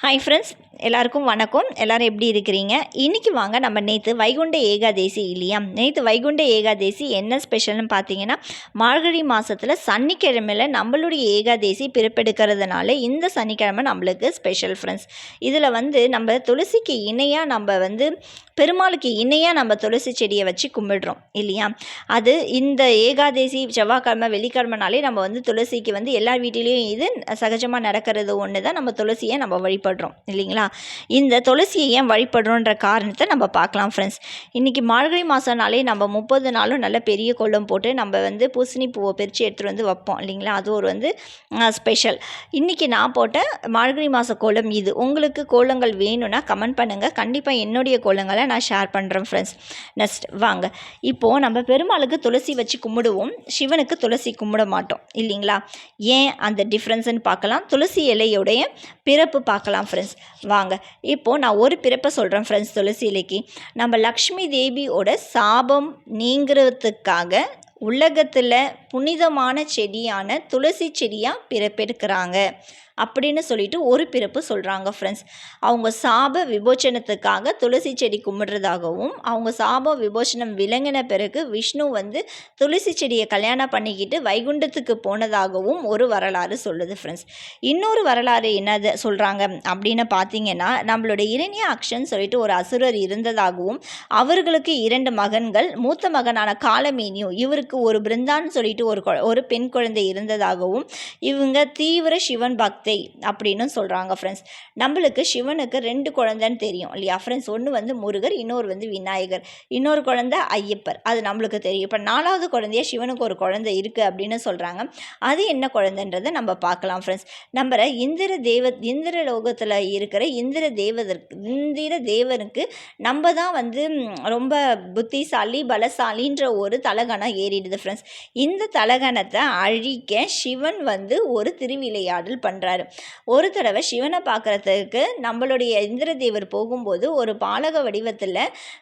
Hi friends எல்லாருக்கும் வணக்கம். எல்லோரும் எப்படி இருக்கிறீங்க? இன்றைக்கி வாங்க நம்ம நேற்று வைகுண்ட ஏகாதேசி இல்லையா? நேற்று வைகுண்ட ஏகாதேசி என்ன ஸ்பெஷல்னு பார்த்தீங்கன்னா மார்கழி மாதத்தில் சனிக்கிழமையில் நம்மளுடைய ஏகாதேசி பிறப்பெடுக்கிறதுனால இந்த சனிக்கிழமை நம்மளுக்கு ஸ்பெஷல் ஃப்ரெண்ட்ஸ் இதில் வந்து நம்ம துளசிக்கு இணையாக நம்ம வந்து பெருமாளுக்கு இணையாக நம்ம துளசி செடியை வச்சு கும்பிடுறோம் இல்லையா? அது இந்த ஏகாதேசி செவ்வாய்க்கிழமை வெள்ளிக்கிழமைனாலே நம்ம வந்து துளசிக்கு வந்து எல்லா வீட்டிலையும் இது சகஜமாக நடக்கிறது ஒன்று தான் நம்ம துளசியை நம்ம வழிபடுறோம் இல்லைங்களா? இந்த துளசியை ஏன் வழிபடுறோன்ற காரணத்தை நம்ம பார்க்கலாம் ஃப்ரெண்ட்ஸ் இன்றைக்கி மார்கழி மாதம்னாலே நம்ம முப்பது நாளும் நல்ல பெரிய கோலம் போட்டு நம்ம வந்து பூசணி பூவை பிரித்து எடுத்துகிட்டு வந்து வைப்போம் இல்லைங்களா? அது ஒரு வந்து ஸ்பெஷல் இன்றைக்கி நான் போட்ட மார்கழி மாத கோலம் இது. உங்களுக்கு கோலங்கள் வேணும்னா கமெண்ட் பண்ணுங்கள் கண்டிப்பாக என்னுடைய கோலங்களை நான் ஷேர் பண்ணுறேன் ஃப்ரெண்ட்ஸ் நெக்ஸ்ட் வாங்க. இப்போது நம்ம பெருமாளுக்கு துளசி வச்சு கும்பிடுவோம். சிவனுக்கு துளசி கும்பிட மாட்டோம் இல்லைங்களா? ஏன் அந்த டிஃப்ரென்ஸ்ன்னு பார்க்கலாம். துளசி இலையுடைய பிறப்பு பார்க்கலாம் ஃப்ரெண்ட்ஸ் வா வாங்க இப்போது நான் ஒரு பிறப்பை சொல்கிறேன் ஃப்ரெண்ட்ஸ் துளசி இலைக்கு நம்ம லக்ஷ்மி தேவியோட சாபம் நீங்கிறதுக்காக உலகத்தில் புனிதமான செடியான துளசி செடியாக பிறப்பெடுக்கிறாங்க அப்படின்னு சொல்லிட்டு ஒரு பிறப்பு சொல்கிறாங்க ஃப்ரெண்ட்ஸ் அவங்க சாப விபோச்சனத்துக்காக துளசி செடி கும்பிடுறதாகவும் அவங்க சாப விபோச்சனம் விளங்கின பிறகு விஷ்ணு வந்து துளசி செடியை கல்யாணம் பண்ணிக்கிட்டு வைகுண்டத்துக்கு போனதாகவும் ஒரு வரலாறு சொல்லுது ஃப்ரெண்ட்ஸ் இன்னொரு வரலாறு என்னது சொல்கிறாங்க அப்படின்னு பார்த்தீங்கன்னா நம்மளோட இரணிய அக்ஷன் சொல்லிட்டு ஒரு அசுரர் இருந்ததாகவும் அவர்களுக்கு இரண்டு மகன்கள் மூத்த மகனான காலமேனியும் இவருக்கு ஒரு பிருந்தான்னு சொல்லிட்டு ஒரு ஒரு பெண் குழந்தை இருந்ததாகவும் இவங்க தீவிர சிவன் பக்தி வார்த்தை அப்படின்னு சொல்கிறாங்க ஃப்ரெண்ட்ஸ் நம்மளுக்கு சிவனுக்கு ரெண்டு குழந்தைன்னு தெரியும் இல்லையா? ஃப்ரெண்ட்ஸ் ஒன்று வந்து முருகர் இன்னொரு வந்து விநாயகர். இன்னொரு குழந்தை ஐயப்பர். அது நம்மளுக்கு தெரியும். இப்போ நாலாவது குழந்தைய சிவனுக்கு ஒரு குழந்தை இருக்குது அப்படின்னு சொல்கிறாங்க அது என்ன குழந்தைன்றதை நம்ம பார்க்கலாம் ஃப்ரெண்ட்ஸ் நம்ம இந்திர தேவ இந்திர லோகத்தில் இருக்கிற இந்திர தேவதற்கு இந்திர தேவனுக்கு நம்ம தான் வந்து ரொம்ப புத்திசாலி பலசாலின்ற ஒரு தலகணம் ஏறிடுது ஃப்ரெண்ட்ஸ் இந்த தலகணத்தை அழிக்க சிவன் வந்து ஒரு திருவிளையாடல் பண்ணுறாரு சொல்கிறாரு ஒரு தடவை சிவனை பார்க்குறதுக்கு நம்மளுடைய இந்திரதேவர் போகும்போது ஒரு பாலக வடிவத்தில்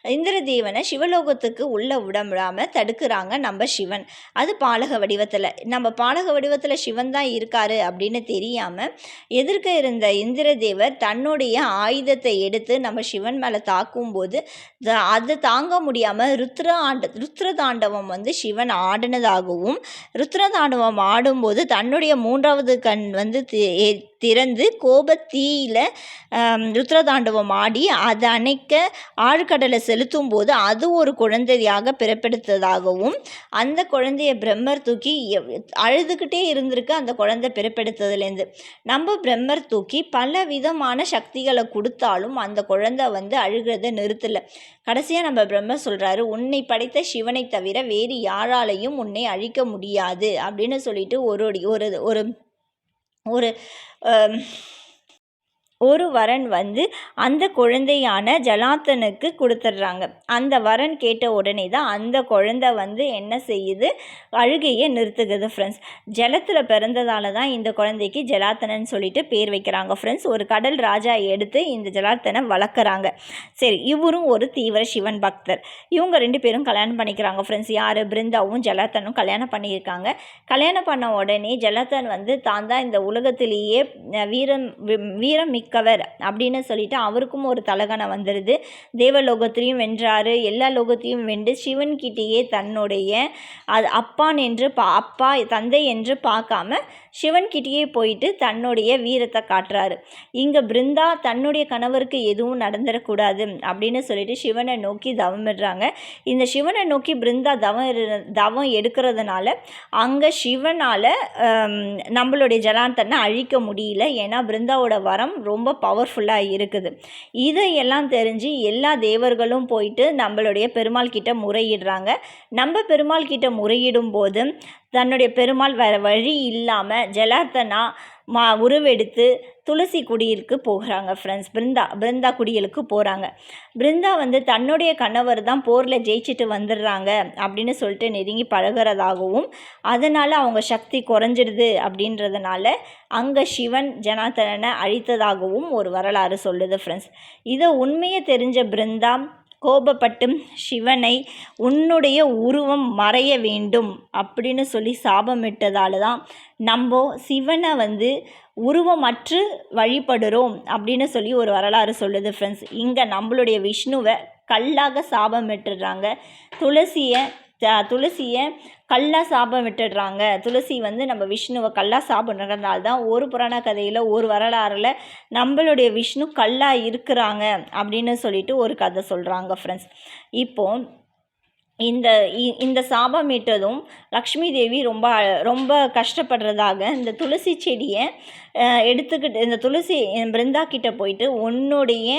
இந்திரதேவனை சிவலோகத்துக்கு உள்ளே விடாமல் தடுக்கிறாங்க நம்ம சிவன். அது பாலக வடிவத்தில். நம்ம பாலக வடிவத்தில் சிவன் தான் இருக்காரு அப்படின்னு தெரியாமல் எதிர்க்க இருந்த இந்திரதேவர் தன்னுடைய ஆயுதத்தை எடுத்து நம்ம சிவன் மேலே தாக்கும்போது அது தாங்க முடியாமல் ருத்ர ஆண்ட ருத்ர தாண்டவம் வந்து சிவன் ஆடினதாகவும் ருத்ர தாண்டவம் ஆடும்போது தன்னுடைய மூன்றாவது கண் வந்து திறந்து கோபத்தீயில் ருத்ரதாண்டவம் ஆடி அதை அணைக்க ஆழ்கடலை செலுத்தும் போது அது ஒரு குழந்தையாக பிறப்பெடுத்ததாகவும் அந்த குழந்தைய பிரம்மர் தூக்கி அழுதுகிட்டே இருந்திருக்கு அந்த குழந்தை பிறப்பெடுத்ததுலேருந்து நம்ம பிரம்மர் தூக்கி பல விதமான சக்திகளை கொடுத்தாலும் அந்த குழந்தை வந்து அழுகிறத நிறுத்தலை. கடைசியாக நம்ம பிரம்மர் சொல்கிறாரு உன்னை படைத்த சிவனை தவிர வேறு யாராலையும் உன்னை அழிக்க முடியாது அப்படின்னு சொல்லிட்டு ஒரு ஒரு ஒரு ஒரு ஒரு வரன் வந்து அந்த குழந்தையான ஜலாத்தனுக்கு கொடுத்துட்றாங்க. அந்த வரன் கேட்ட உடனே தான் அந்த குழந்தை வந்து என்ன செய்யுது? அழுகையை நிறுத்துகிறது ஃப்ரெண்ட்ஸ் ஜலத்தில் பிறந்ததால தான் இந்த குழந்தைக்கு ஜலாத்தனன்னு சொல்லிட்டு பேர் வைக்கிறாங்க ஃப்ரெண்ட்ஸ் ஒரு கடல் ராஜா எடுத்து இந்த ஜலாத்தனை வளர்க்குறாங்க. சரி இவரும் ஒரு தீவிர சிவன் பக்தர். இவங்க ரெண்டு பேரும் கல்யாணம் பண்ணிக்கிறாங்க ஃப்ரெண்ட்ஸ் யார்? பிருந்தாவும் ஜலாத்தனும் கல்யாணம் பண்ணியிருக்காங்க. கல்யாணம் பண்ண உடனே ஜலாத்தன் வந்து தான் தான் இந்த உலகத்திலேயே வீரம் வீரம் மிக்க நிற்கவர் அப்படின்னு சொல்லிட்டு அவருக்கும் ஒரு தலகணை வந்துடுது தேவலோகத்திலையும் வென்றார். எல்லா லோகத்தையும் வென்று சிவன்கிட்டேயே தன்னுடைய அது அப்பான் என்று பா அப்பா தந்தை என்று பார்க்காம சிவன்கிட்டேயே போயிட்டு தன்னுடைய வீரத்தை காட்டுறாரு. இங்கே பிருந்தா தன்னுடைய கணவருக்கு எதுவும் நடந்துடக்கூடாது அப்படின்னு சொல்லிட்டு சிவனை நோக்கி தவமிடுறாங்க. இந்த சிவனை நோக்கி பிருந்தா தவம் தவம் எடுக்கிறதுனால அங்கே சிவனால் நம்மளுடைய ஜலாந்தனை அழிக்க முடியல. ஏன்னா பிருந்தாவோட வரம் ரொம்ப ரொம்ப பவர்ஃபுல்லாக இருக்குது. இதையெல்லாம் தெரிஞ்சு எல்லா தேவர்களும் போயிட்டு நம்மளுடைய பெருமாள் கிட்ட முறையிடுறாங்க. நம்ம பெருமாள் கிட்ட முறையிடும் போது தன்னுடைய பெருமாள் வேறு வழி இல்லாமல் ஜலார்த்தனா மா உருவெடுத்து துளசி குடியிலுக்கு போகிறாங்க ஃப்ரெண்ட்ஸ் பிருந்தா பிருந்தா குடியலுக்கு போகிறாங்க பிருந்தா வந்து தன்னுடைய கணவர் தான் போரில் ஜெயிச்சுட்டு வந்துடுறாங்க அப்படின்னு சொல்லிட்டு நெருங்கி பழகிறதாகவும் அதனால் அவங்க சக்தி குறைஞ்சிடுது அப்படின்றதுனால அங்கே சிவன் ஜனார்த்தனனை அழித்ததாகவும் ஒரு வரலாறு சொல்லுது ஃப்ரெண்ட்ஸ் இதை உண்மையை தெரிஞ்ச பிருந்தா கோபப்பட்டு சிவனை உன்னுடைய உருவம் மறைய வேண்டும் அப்படின்னு சொல்லி சாபமிட்டதால தான் நம்ம சிவனை வந்து உருவமற்று வழிபடுறோம் அப்படின்னு சொல்லி ஒரு வரலாறு சொல்லுது ஃப்ரெண்ட்ஸ் இங்கே நம்மளுடைய விஷ்ணுவை கல்லாக சாபமிட்டுடுறாங்க துளசியை துளசியை கல்லாக சாபம் விட்டுடுறாங்க. துளசி வந்து நம்ம விஷ்ணுவை கல்லாக சாப்பிட்றதுனால தான் ஒரு புராண கதையில் ஒரு வரலாறில் நம்மளுடைய விஷ்ணு கல்லாக இருக்கிறாங்க அப்படின்னு சொல்லிட்டு ஒரு கதை சொல்கிறாங்க ஃப்ரெண்ட்ஸ் இப்போது இந்த இ- இந்த சாபம் இட்டதும் லக்ஷ்மி தேவி ரொம்ப ரொம்ப கஷ்டப்படுறதாக இந்த துளசி செடியை எடுத்துக்கிட்டு இந்த துளசி பிருந்தா கிட்ட போயிட்டு உன்னுடைய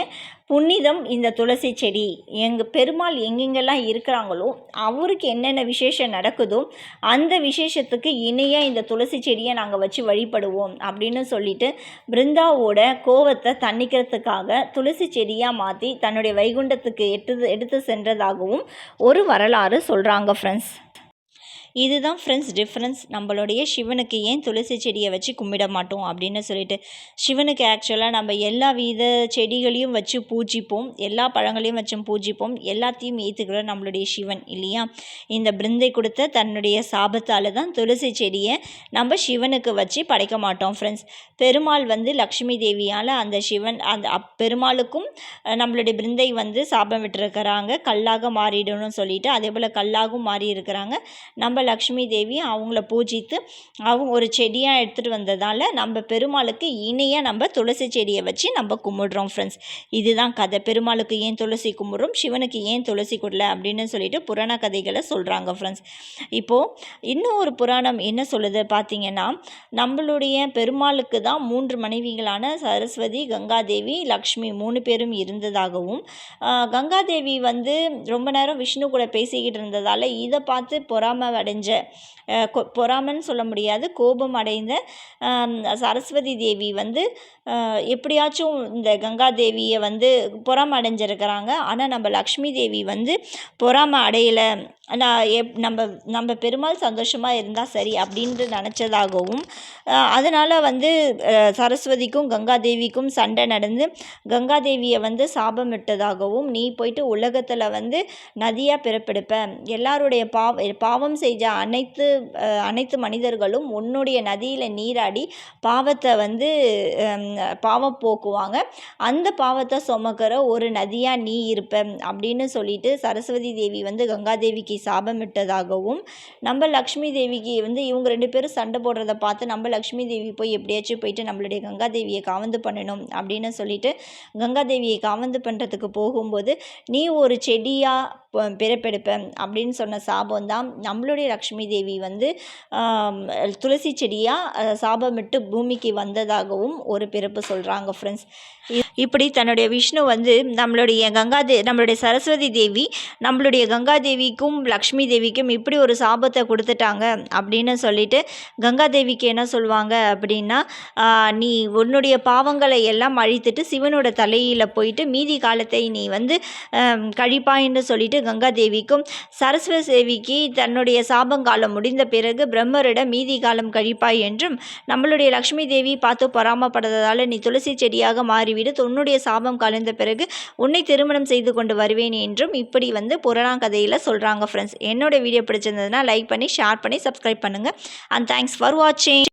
புனிதம் இந்த துளசி செடி. எங்கள் பெருமாள் எங்கெங்கெல்லாம் இருக்கிறாங்களோ அவருக்கு என்னென்ன விசேஷம் நடக்குதோ அந்த விசேஷத்துக்கு இணையாக இந்த துளசி செடியை நாங்கள் வச்சு வழிபடுவோம் அப்படின்னு சொல்லிட்டு பிருந்தாவோட கோவத்தை தணிக்கிறதுக்காக துளசி செடியாக மாற்றி தன்னுடைய வைகுண்டத்துக்கு எடுத்து எடுத்து சென்றதாகவும் ஒரு வரலாறு சொல்கிறாங்க ஃப்ரெண்ட்ஸ் இதுதான் ஃப்ரெண்ட்ஸ் டிஃப்ரென்ஸ் நம்மளுடைய சிவனுக்கு ஏன் துளசி செடியை வச்சு கும்பிட மாட்டோம் அப்படின்னு சொல்லிட்டு சிவனுக்கு ஆக்சுவலாக நம்ம எல்லா வித செடிகளையும் வச்சு பூஜிப்போம் எல்லா பழங்களையும் வச்சு பூஜிப்போம் எல்லாத்தையும் ஏற்றுக்கிற நம்மளுடைய சிவன் இல்லையா? இந்த பிருந்தை கொடுத்த தன்னுடைய சாபத்தால் தான் துளசி செடியை நம்ம சிவனுக்கு வச்சு படைக்க மாட்டோம் ஃப்ரெண்ட்ஸ் பெருமாள் வந்து லக்ஷ்மி தேவியால் அந்த சிவன் அந்த அப் பெருமாளுக்கும் நம்மளுடைய பிருந்தை வந்து சாபம் விட்டுருக்கிறாங்க. கல்லாக மாறிடணும்னு சொல்லிட்டு அதே போல் கல்லாகவும் மாறி இருக்கிறாங்க நம்ம லக்ஷ்மி தேவி அவங்கள பூஜித்து அவங்க ஒரு செடியாக எடுத்துகிட்டு வந்ததால் நம்ம பெருமாளுக்கு இணையாக நம்ம துளசி செடியை வச்சு நம்ம கும்பிடுறோம் ஃப்ரெண்ட்ஸ் இதுதான் கதை. பெருமாளுக்கு ஏன் துளசி கும்பிட்றோம்? சிவனுக்கு ஏன் துளசி கொடுல? அப்படின்னு சொல்லிட்டு புராண கதைகளை சொல்கிறாங்க ஃப்ரெண்ட்ஸ் இப்போது இன்னும் ஒரு புராணம் என்ன சொல்லுது? பார்த்தீங்கன்னா நம்மளுடைய பெருமாளுக்கு தான் மூன்று மனைவிகளான சரஸ்வதி கங்காதேவி லக்ஷ்மி மூணு பேரும் இருந்ததாகவும் கங்காதேவி வந்து ரொம்ப நேரம் விஷ்ணு கூட பேசிக்கிட்டு இருந்ததால் இதை பார்த்து பொறாமை அடைஞ்ச பொறாமன்னு கொ- பொறாமைன்னு சொல்ல முடியாது. கோபம் அடைந்த சரஸ்வதி தேவி வந்து எப்படியாச்சும் இந்த கங்கா தேவியை வந்து பொறாமை அடைஞ்சிருக்கிறாங்க. ஆனால் நம்ம லக்ஷ்மி தேவி வந்து பொறாமை அடையலை. நான் எப் நம்ம நம்ம பெருமாள் சந்தோஷமாக இருந்தால் சரி அப்படின்ட்டு நினச்சதாகவும் அதனால் வந்து சரஸ்வதிக்கும் கங்கா தேவிக்கும் சண்டை நடந்து கங்கா தேவியை வந்து சாபம் விட்டதாகவும் நீ போயிட்டு உலகத்தில் வந்து நதியாக பிறப்பெடுப்ப. எல்லாருடைய பாவ பாவம் செஞ்ச அனைத்து அனைத்து மனிதர்களும் உன்னுடைய நதியில் நீராடி பாவத்தை வந்து பாவம் போக்குவாங்க. அந்த பாவத்தை சுமக்கிற ஒரு நதியாக நீ இருப்ப அப்படின்னு சொல்லிட்டு சரஸ்வதி தேவி வந்து கங்காதேவிக்கு சாபமிட்டதாகவும் நம்ம லக்ஷ்மி தேவிக்கு வந்து இவங்க ரெண்டு பேரும் சண்டை போடுறத பார்த்து நம்ம லக்ஷ்மி தேவி போய் எப்படியாச்சும் போயிட்டு நம்மளுடைய கங்காதேவியை காவந்து பண்ணணும் அப்படின்னு சொல்லிட்டு கங்காதேவியை காவந்து பண்ணுறதுக்கு போகும்போது நீ ஒரு செடியாக பிறப்பெடுப்ப அப்படின்னு சொன்ன சாபம் தான் நம்மளுடைய லக்ஷ்மி தேவி வந்து துளசி செடியாக சாபமிட்டு பூமிக்கு வந்ததாகவும் ஒரு பிறப்பு சொல்கிறாங்க ஃப்ரெண்ட்ஸ் இப்படி தன்னுடைய விஷ்ணு வந்து நம்மளுடைய கங்கா தே நம்மளுடைய சரஸ்வதி தேவி நம்மளுடைய கங்கா தேவிக்கும் லக்ஷ்மி தேவிக்கும் இப்படி ஒரு சாபத்தை கொடுத்துட்டாங்க அப்படின்னு சொல்லிட்டு கங்காதேவிக்கு என்ன சொல்லுவாங்க அப்படின்னா நீ உன்னுடைய பாவங்களை எல்லாம் அழித்துட்டு சிவனோட தலையில் போயிட்டு மீதி காலத்தை நீ வந்து கழிப்பாயின்னு சொல்லிட்டு கங்காதேவிக்கும் சரஸ்வதி தேவிக்கு தன்னுடைய சாபங்காலம் முடிந்த பிறகு பிரம்மரிடம் மீதி காலம் கழிப்பாய் என்றும் நம்மளுடைய லக்ஷ்மி தேவி பார்த்து பொறாமப்படுறதால நீ துளசி செடியாக மாறிவிடு உன்னுடைய சாபம் கலைந்த பிறகு உன்னை திருமணம் செய்து கொண்டு வருவேன் என்றும் இப்படி வந்து புராண கதையில் சொல்கிறாங்க ஃப்ரெண்ட்ஸ் என்னோட வீடியோ பிடிச்சிருந்ததுன்னா லைக் பண்ணி ஷேர் பண்ணி சப்ஸ்கிரைப் பண்ணுங்கள் அண்ட் தேங்க்ஸ் ஃபார் வாட்சிங்